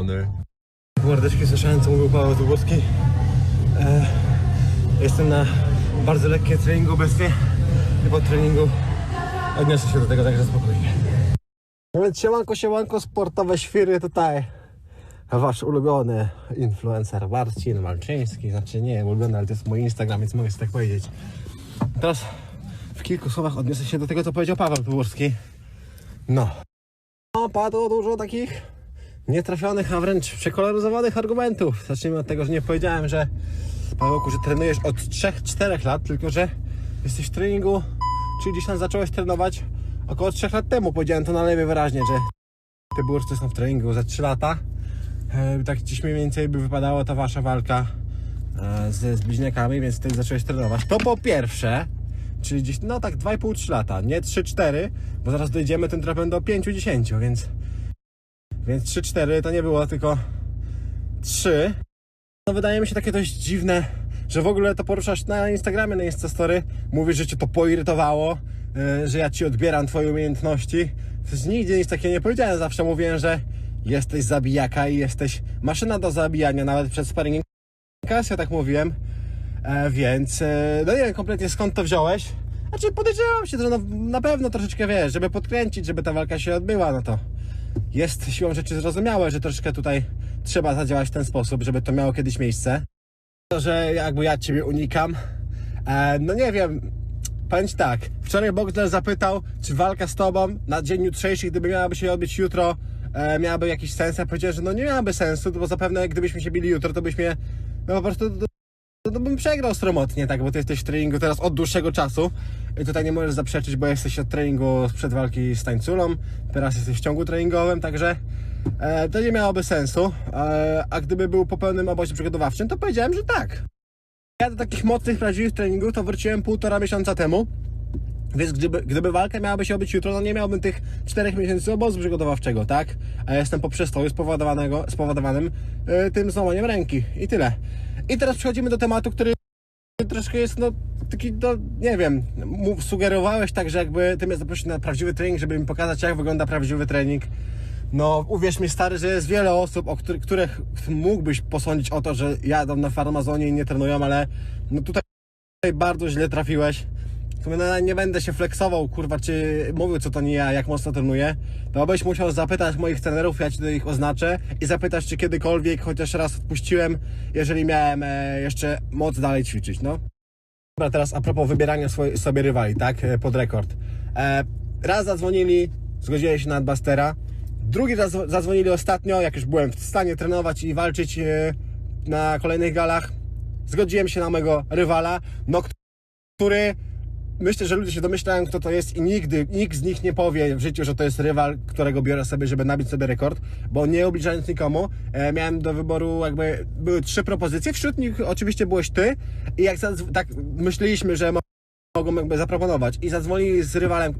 ulubiony. Mordeczki słyszałem co mówił Paweł Dubowski. E, jestem na bardzo lekkim treningu obecnie. I po treningu odniosę się do tego także spokojnie. No więc siemanko, siemanko, sportowe świry tutaj. Wasz ulubiony influencer Marcin Malczyński. Znaczy nie ulubiony, ale to jest mój Instagram, więc mogę sobie tak powiedzieć. Teraz w kilku słowach odniosę się do tego, co powiedział Paweł Dubowski. No. No, padło dużo takich nietrafionych, a wręcz przekoloryzowanych argumentów. Zacznijmy od tego, że nie powiedziałem, że Pawełku, że trenujesz od 3-4 lat, tylko że jesteś w treningu, czyli gdzieś tam zacząłeś trenować około 3 lat temu. Powiedziałem to na lewie wyraźnie, że te bursty są w treningu za 3 lata. E, tak dziś mniej więcej by wypadała ta wasza walka e, ze z bliźniakami, więc wtedy zacząłeś trenować. To po pierwsze, czyli gdzieś, no tak 2,5-3 lata, nie 3-4, bo zaraz dojdziemy tym tropem do 5-10, więc więc 3-4 to nie było tylko 3. No wydaje mi się takie dość dziwne, że w ogóle to poruszasz na Instagramie, na Instastory. Mówisz, że cię to poirytowało, yy, że ja ci odbieram twoje umiejętności. Przecież nigdzie nic takiego nie powiedziałem. Zawsze mówiłem, że jesteś zabijaka i jesteś maszyna do zabijania, nawet przed sparingiem. Ja tak mówiłem. E, więc e, no nie wiem kompletnie skąd to wziąłeś. Znaczy podejrzewam się, że no, na pewno troszeczkę wiesz, żeby podkręcić, żeby ta walka się odbyła, no to jest siłą rzeczy zrozumiałe, że troszkę tutaj trzeba zadziałać w ten sposób, żeby to miało kiedyś miejsce. To, że jakby ja Ciebie unikam, e, no nie wiem, powiem Ci tak, wczoraj Bogdan zapytał, czy walka z Tobą na dzień jutrzejszy, gdyby miałaby się odbyć jutro, e, miałaby jakiś sens, ja powiedziałem, że no nie miałaby sensu, bo zapewne gdybyśmy się bili jutro, to byśmy, no po prostu to, to bym przegrał stromotnie, tak, bo ty jesteś w treningu teraz od dłuższego czasu. I tutaj nie możesz zaprzeczyć, bo jesteś od treningu sprzed walki z tańculą, teraz jesteś w ciągu treningowym, także e, to nie miałoby sensu, e, a gdyby był po pełnym obozie przygotowawczym, to powiedziałem, że tak. Ja do takich mocnych, prawdziwych treningów to wróciłem półtora miesiąca temu, więc gdyby, gdyby walka miałaby się odbyć jutro, to nie miałbym tych czterech miesięcy obozu przygotowawczego, tak? A jestem po przestoju spowodowanego, spowodowanym e, tym złamaniem ręki i tyle. I teraz przechodzimy do tematu, który troszkę jest, no, taki, no, nie wiem, sugerowałeś tak, że jakby ty mnie zaprosić na prawdziwy trening, żeby mi pokazać, jak wygląda prawdziwy trening. No, uwierz mi, stary, że jest wiele osób, o których, których mógłbyś posądzić o to, że jadą na farmazonie i nie trenują, ale no tutaj bardzo źle trafiłeś. No, nie będę się flexował, kurwa, czy mówił, co to nie ja, jak mocno trenuję. To byś musiał zapytać moich trenerów, ja ci do ich oznaczę i zapytać, czy kiedykolwiek chociaż raz odpuściłem, jeżeli miałem e, jeszcze moc dalej ćwiczyć, no. Dobra, teraz a propos wybierania swoj, sobie rywali, tak, e, pod rekord. E, raz zadzwonili, zgodziłem się na Adbustera. Drugi raz zadzwonili ostatnio, jak już byłem w stanie trenować i walczyć na kolejnych galach. Zgodziłem się na mojego rywala, no, który myślę, że ludzie się domyślają, kto to jest i nigdy nikt z nich nie powie w życiu, że to jest rywal, którego biorę sobie, żeby nabić sobie rekord, bo nie ubliżając nikomu, e, miałem do wyboru jakby, były trzy propozycje, wśród nich oczywiście byłeś ty i jak tak myśleliśmy, że mo- mogą jakby zaproponować i zadzwonili z rywalem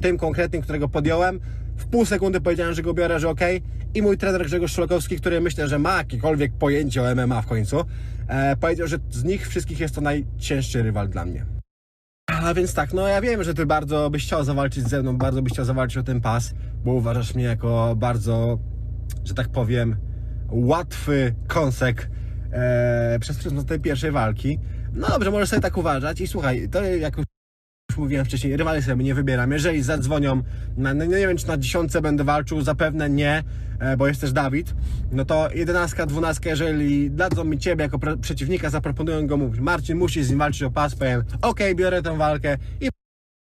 tym konkretnym, którego podjąłem, w pół sekundy powiedziałem, że go biorę, że okej i mój trener Grzegorz Szlokowski, który myślę, że ma jakiekolwiek pojęcie o MMA w końcu, e, powiedział, że z nich wszystkich jest to najcięższy rywal dla mnie. A więc tak, no ja wiem, że ty bardzo byś chciał zawalczyć ze mną, bardzo byś chciał zawalczyć o ten pas, bo uważasz mnie jako bardzo, że tak powiem, łatwy kąsek e, przez pryzmat tej pierwszej walki. No dobrze, możesz sobie tak uważać i słuchaj, to jak już mówiłem wcześniej, rywali sobie nie wybieram. Jeżeli zadzwonią, na, no nie wiem czy na dziesiątce będę walczył, zapewne nie, e, bo jest też Dawid, no to jedenastka, dwunastka, jeżeli dadzą mi Ciebie jako przeciwnika, zaproponują go mówić, Marcin musi z nim walczyć o pas, powiem, okej, biorę tę walkę i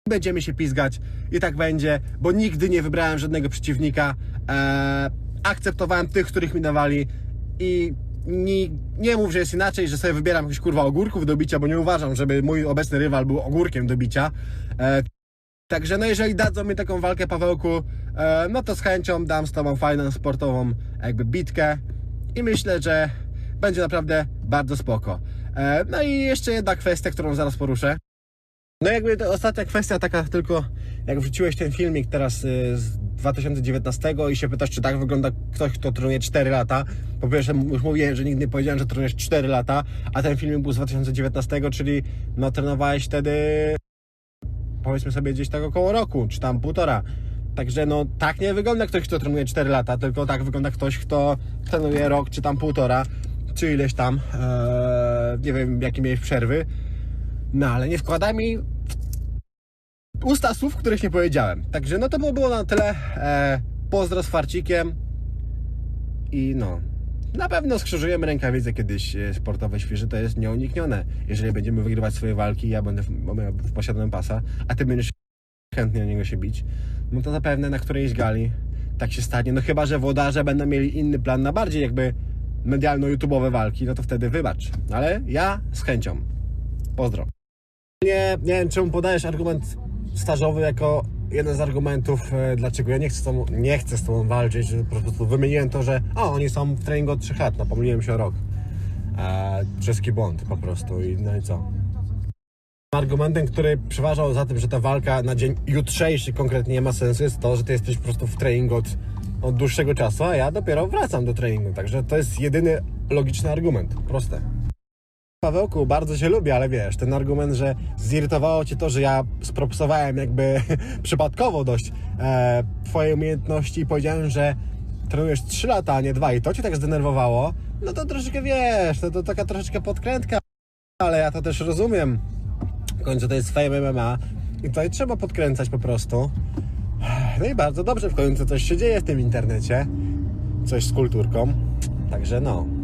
będziemy się pizgać i tak będzie, bo nigdy nie wybrałem żadnego przeciwnika, e, akceptowałem tych, których mi dawali i nie, nie mów, że jest inaczej, że sobie wybieram jakiś kurwa ogórków do bicia, bo nie uważam, żeby mój obecny rywal był ogórkiem do bicia. E, Także no jeżeli dadzą mi taką walkę Pawełku, e, no to z chęcią dam z Tobą fajną, sportową jakby bitkę i myślę, że będzie naprawdę bardzo spoko. E, no i jeszcze jedna kwestia, którą zaraz poruszę. No jakby to ostatnia kwestia taka tylko, jak wrzuciłeś ten filmik teraz y, z 2019 i się pytasz, czy tak wygląda ktoś, kto trenuje 4 lata. Po pierwsze, już mówiłem, że nigdy nie powiedziałem, że trenujesz 4 lata, a ten filmik był z 2019, czyli no trenowałeś wtedy powiedzmy sobie gdzieś tak około roku, czy tam półtora. Także no tak nie wygląda ktoś, kto trenuje 4 lata, tylko tak wygląda ktoś, kto trenuje rok, czy tam półtora, czy ileś tam, e, nie wiem jakie miałeś przerwy. No ale nie wkładaj mi usta słów, których nie powiedziałem. Także no to by było na tyle. E, pozdro z farcikiem i no. Na pewno skrzyżujemy rękawice kiedyś e, sportowe świeże, to jest nieuniknione. Jeżeli będziemy wygrywać swoje walki, ja będę w, w posiadaniu pasa, a ty będziesz chętnie o niego się bić, no to zapewne na którejś gali tak się stanie. No chyba, że włodarze będą mieli inny plan na bardziej jakby medialno-youtubowe walki, no to wtedy wybacz. Ale ja z chęcią. Pozdro. Nie, nie wiem, czemu podajesz argument stażowy jako jeden z argumentów, e, dlaczego ja nie chcę z tobą, nie chcę z tobą walczyć, że po prostu wymieniłem to, że o, oni są w treningu od 3 lat, no pomyliłem się o rok. E, czeski błąd po prostu i no i co? Argumentem, który przeważał za tym, że ta walka na dzień jutrzejszy konkretnie nie ma sensu, jest to, że ty jesteś po prostu w treningu od, od dłuższego czasu, a ja dopiero wracam do treningu. Także to jest jedyny logiczny argument. Proste. Pawełku, bardzo Cię lubię, ale wiesz, ten argument, że zirytowało Cię to, że ja spropsowałem jakby przypadkowo dość e, Twoje umiejętności i powiedziałem, że trenujesz 3 lata, a nie 2 i to Cię tak zdenerwowało, no to troszeczkę wiesz, to, to taka troszeczkę podkrętka, ale ja to też rozumiem. W końcu to jest Fame MMA i tutaj trzeba podkręcać po prostu. No i bardzo dobrze, w końcu coś się dzieje w tym internecie. Coś z kulturką. Także no.